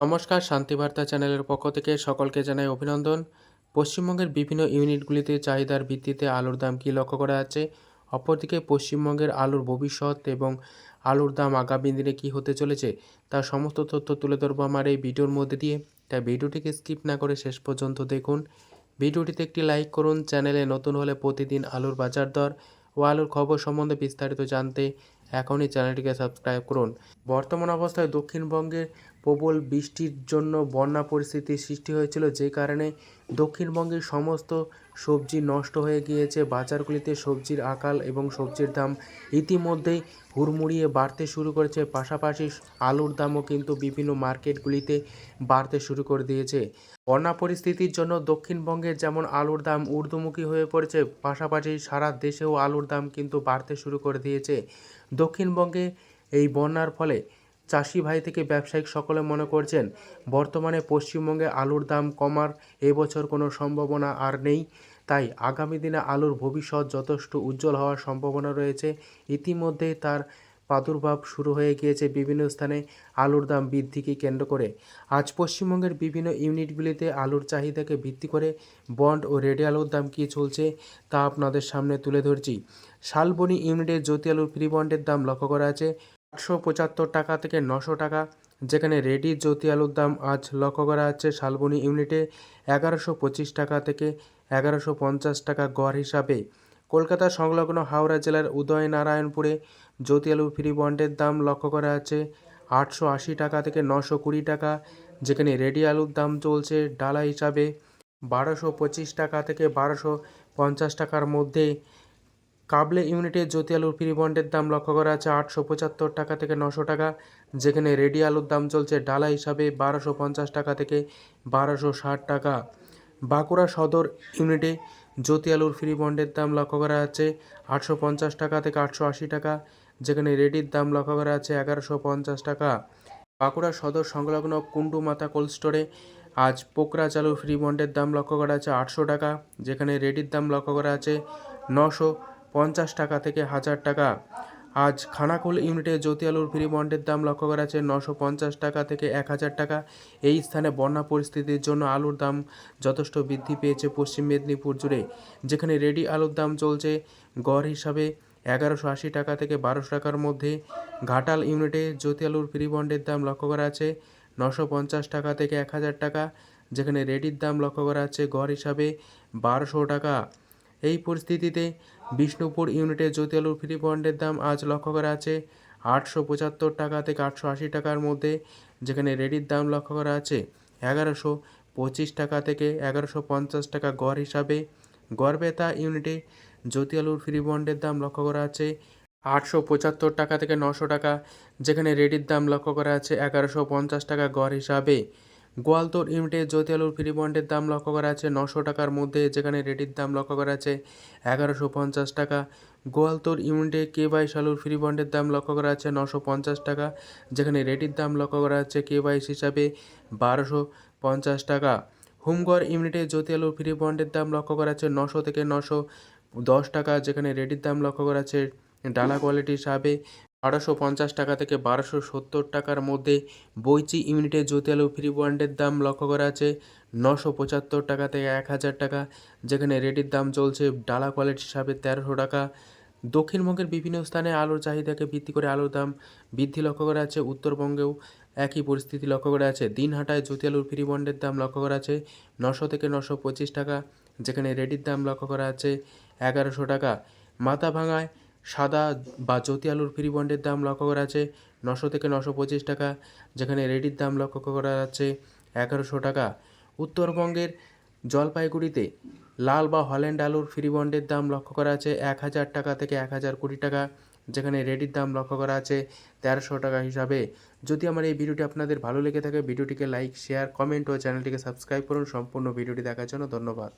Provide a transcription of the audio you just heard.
নমস্কার, শান্তিবার্তা চ্যানেলের পক্ষ থেকে সকলকে জানাই অভিনন্দন। পশ্চিমবঙ্গের বিভিন্ন ইউনিটগুলিতে চাহিদার ভিত্তিতে আলুর দাম কী লক্ষ্য করা যাচ্ছে? অপরদিকে পশ্চিমবঙ্গের আলুর ভবিষ্যৎ এবং আলুর দাম আগামী দিনে কী হতে চলেছে তার সমস্ত তথ্য তুলে ধরবো আমার এই ভিডিওর মধ্যে দিয়ে। তাই ভিডিওটিকে স্কিপ না করে শেষ পর্যন্ত দেখুন। ভিডিওটিতে একটি লাইক করুন, চ্যানেলে নতুন হলে প্রতিদিন আলুর বাজার দর ও আলুর খবর সম্বন্ধে বিস্তারিত জানতে এখনই চ্যানেলটিকে সাবস্ক্রাইব করুন। বর্তমান অবস্থায় দক্ষিণবঙ্গে প্রবল বৃষ্টির জন্য বন্যা পরিস্থিতির সৃষ্টি হয়েছিল, যে কারণে দক্ষিণবঙ্গের সমস্ত সবজি নষ্ট হয়ে গিয়েছে। বাজারগুলিতে সবজির আকাল এবং সবজির দাম ইতিমধ্যেই হুড়মুড়িয়ে বাড়তে শুরু করেছে। পাশাপাশি আলুর দামও কিন্তু বিভিন্ন মার্কেটগুলিতে বাড়তে শুরু করে দিয়েছে। বন্যা পরিস্থিতির জন্য দক্ষিণবঙ্গের যেমন আলুর দাম ঊর্ধ্বমুখী হয়ে পড়েছে, পাশাপাশি সারা দেশেও আলুর দাম কিন্তু বাড়তে শুরু করে দিয়েছে। দক্ষিণবঙ্গে এই বন্যার ফলে চাষি ভাই থেকে ব্যবসায়িক সকলে মনে করছেন, বর্তমানে পশ্চিমবঙ্গে আলুর দাম কমার এবছর কোনো সম্ভাবনা আর নেই। তাই আগামী দিনে আলুর ভবিষ্যৎ যথেষ্ট উজ্জ্বল হওয়ার সম্ভাবনা রয়েছে। ইতিমধ্যেই তার প্রাদুর্ভাব শুরু হয়ে গিয়েছে বিভিন্ন স্থানে আলুর দাম বৃদ্ধিকে কেন্দ্র করে। আজ পশ্চিমবঙ্গের বিভিন্ন ইউনিটগুলিতে আলুর চাহিদাকে ভিত্তি করে বন্ড ও রেডি আলুর দাম কী চলছে তা আপনাদের সামনে তুলে ধরছি। শালবনি ইউনিটের জ্যোতি আলুর ফ্রি বন্ডের দাম লক্ষ্য করা আছে আটশো পঁচাত্তর টাকা থেকে নশো টাকা, যেখানে রেডি জ্যোতি আলুর দাম আজ লক্ষ্য করা যাচ্ছে শালবনি ইউনিটে এগারোশো পঁচিশ টাকা থেকে এগারোশো পঞ্চাশ টাকা গড় হিসাবে। কলকাতা সংলগ্ন হাওড়া জেলার উদয়নারায়ণপুরে জ্যোতি আলু ফ্রি বন্ডের দাম লক্ষ্য করা আছে আটশো আশি টাকা থেকে নশো কুড়ি টাকা, যেখানে রেডি আলুর দাম চলছে ডালা হিসাবে বারোশো পঁচিশ টাকা থেকে বারোশো পঞ্চাশ টাকার মধ্যে। কাবলে ইউনিটে জ্যোতি আলুর ফ্রি বন্ডের দাম লক্ষ্য করা আছে আটশো পঁচাত্তর টাকা থেকে নশো টাকা। যেখানে রেডি আলুর দাম চলছে ডালা হিসাবে বারোশো পঞ্চাশ টাকা থেকে বারোশো ষাট টাকা। বাঁকুড়া সদর ইউনিটে জ্যোতি আলুর ফ্রি বন্ডের দাম লক্ষ্য করা আছে আটশো পঞ্চাশ টাকা থেকে আটশো আশি টাকা। যেখানে রেডির দাম লক্ষ্য করা আছে এগারোশো পঞ্চাশ টাকা। বাঁকুড়া সদর সংলগ্ন কুন্ডু মাতা কোল্ড স্টোরে আজ পোকরা চালুর ফ্রি বন্ডের দাম লক্ষ্য করা আছে আটশো টাকা। যেখানে রেডির দাম লক্ষ্য করা আছে নশো পঞ্চাশ টাকা থেকে হাজার টাকা। আজ খানাকুল ইউনিটে জ্যোতি আলুর ফ্রি বন্ডের দাম লক্ষ্য করা আছে নশো পঞ্চাশ টাকা থেকে এক হাজার টাকা। এই স্থানে বন্যা পরিস্থিতির জন্য আলুর দাম যথেষ্ট বৃদ্ধি পেয়েছে পশ্চিম মেদিনীপুর জুড়ে, যেখানে রেডি আলুর দাম চলছে। গড় হিসাবে এগারোশো আশি টাকা থেকে বারোশো টাকার মধ্যে। ঘাটাল ইউনিটে জ্যোতি আলুর ফ্রি বন্ডের দাম লক্ষ্য করা আছে নশো পঞ্চাশ টাকা থেকে এক হাজার টাকা, যেখানে রেডির দাম লক্ষ্য করা আছে গড় হিসাবে বারোশো টাকা। এই পরিস্থিতিতে বিষ্ণুপুর ইউনিটে জ্যোতি আলুর ফ্রি বন্ডের দাম আজ লক্ষ্য করা আছে। আটশো পঁচাত্তর টাকা থেকে আটশো আশি টাকার মধ্যে, যেখানে রেডির দাম লক্ষ্য করা আছে। এগারোশো পঁচিশ টাকা থেকে এগারোশো পঞ্চাশ টাকা গড় হিসাবে গড়বেতা ইউনিটে জ্যোতি আলুর ফ্রি বন্ডের দাম লক্ষ্য করা আছে। আটশো পঁচাত্তর টাকা থেকে নশো টাকা, যেখানে রেডির দাম লক্ষ্য করা আছে এগারোশো পঞ্চাশ টাকা গড় হিসাবে। গোয়ালতোর ইউনিটে জ্যোতি আলুর ফ্রি বন্ডের দাম লক্ষ্য করা আছে নশো টাকার মধ্যে, যেখানে রেডির দাম লক্ষ্য করা আছে এগারোশো পঞ্চাশ টাকা। গোয়ালতোর ইউনিটে কে বাইশ আলুর ফ্রি বন্ডের দাম লক্ষ্য করা আছে নশো পঞ্চাশ টাকা, যেখানে রেডির দাম লক্ষ্য করা আছে কে বাইশ হিসাবে বারোশো পঞ্চাশ টাকা। হুমগড় ইউনিটে জ্যোতি আলুর ফ্রি বন্ডের দাম লক্ষ্য করা আছে নশো থেকে নশো দশ টাকা, যেখানে রেডির দাম লক্ষ্য করা আছে ডালা কোয়ালিটি হিসাবে বারোশো পঞ্চাশ টাকা থেকে বারোশো সত্তর টাকার মধ্যে বইচি ইউনিটে জ্যোতি আলু ফ্রি বন্ডের দাম লক্ষ্য করা আছে। নশো পঁচাত্তর টাকা থেকে এক হাজার টাকা, যেখানে রেডির দাম চলছে ডালা কোয়ালিটি হিসাবে তেরোশো টাকা। দক্ষিণবঙ্গের বিভিন্ন স্থানে আলুর চাহিদাকে ভিত্তি করে আলুর দাম বৃদ্ধি লক্ষ্য করা আছে। উত্তরবঙ্গেও একই পরিস্থিতি লক্ষ্য করা আছে। দিনহাটায় জ্যোতি আলুর ফ্রি বন্ডের দাম লক্ষ্য করা আছে নশো থেকে নশো পঁচিশ টাকা, যেখানে রেডির দাম লক্ষ্য করা আছে এগারোশো টাকা। মাথাভাঙায় সাদা বা জ্যোতি আলুর ফ্রি বন্ডের দাম লক্ষ্য করা আছে নশো থেকে নশো পঁচিশ টাকা, যেখানে রেডির দাম লক্ষ্য করা যাচ্ছে এগারোশো টাকা। উত্তরবঙ্গের জলপাইগুড়িতে লাল বা হল্যান্ড আলুর ফ্রি বন্ডের দাম লক্ষ্য করা আছে এক হাজার টাকা থেকে এক হাজার কুড়ি টাকা, যেখানে রেডির দাম লক্ষ্য করা আছে তেরোশো টাকা হিসাবে। যদি আমার এই ভিডিওটি আপনাদের ভালো লেগে থাকে, ভিডিওটিকে লাইক, শেয়ার, কমেন্ট ও চ্যানেলটিকে সাবস্ক্রাইব করুন। সম্পূর্ণ ভিডিওটি দেখার জন্য ধন্যবাদ।